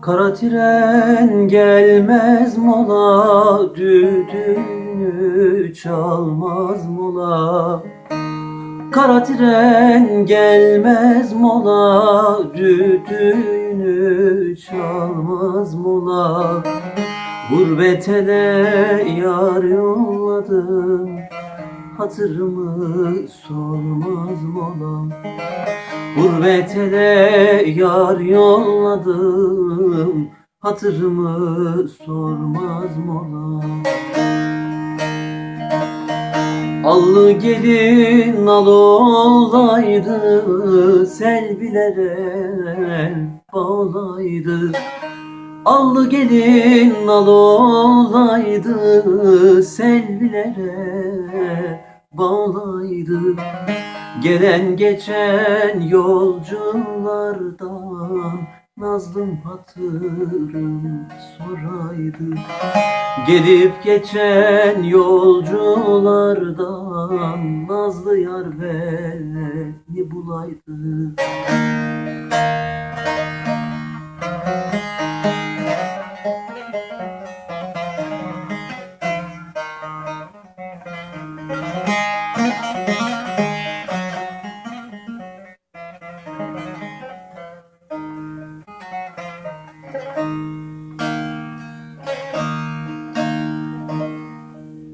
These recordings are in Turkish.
Kara tren gelmez mola, düdüğünü çalmaz mola. Kara tren gelmez mola, düdüğünü çalmaz mola. Gurbetele yar yolladım Hatırımı sormaz mola Gurbet ele yar yolladım Hatırımı sormaz mola Allı gelin al olaydı Selvilere bağlaydı. Allı gelin al olaydı Selvilere bağlaydı. Gelen geçen yolculardan Nazlım hatırım soraydı. Gelip geçen yolculardan Nazlı yar beni bulaydı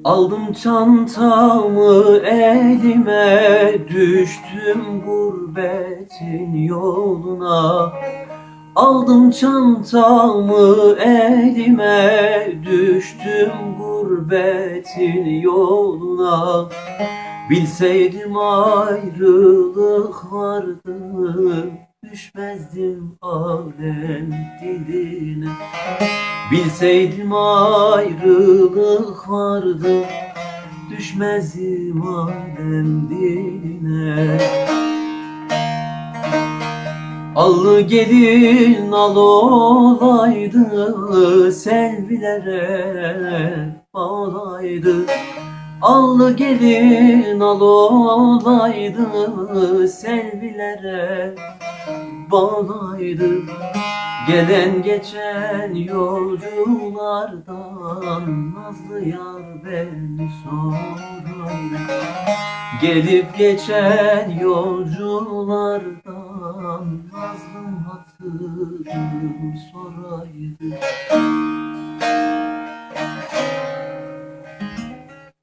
Aldım çantamı elime Düştüm gurbetin yoluna. Aldım çantamı elime Düştüm gurbetin yoluna Bilseydim ayrılık vardı Düşmezdim alem diline. Bilseydim ayrılık vardı Düşmezdim alem diline. Allı gelin al olaydı Selvilere bağlaydı Allı gelin al olaydı Selvilere bağlaydı Gelen geçen yolculardan Nazlı yar beni soraydı Gelip geçen yolculardan Nazlım hatırım soraydı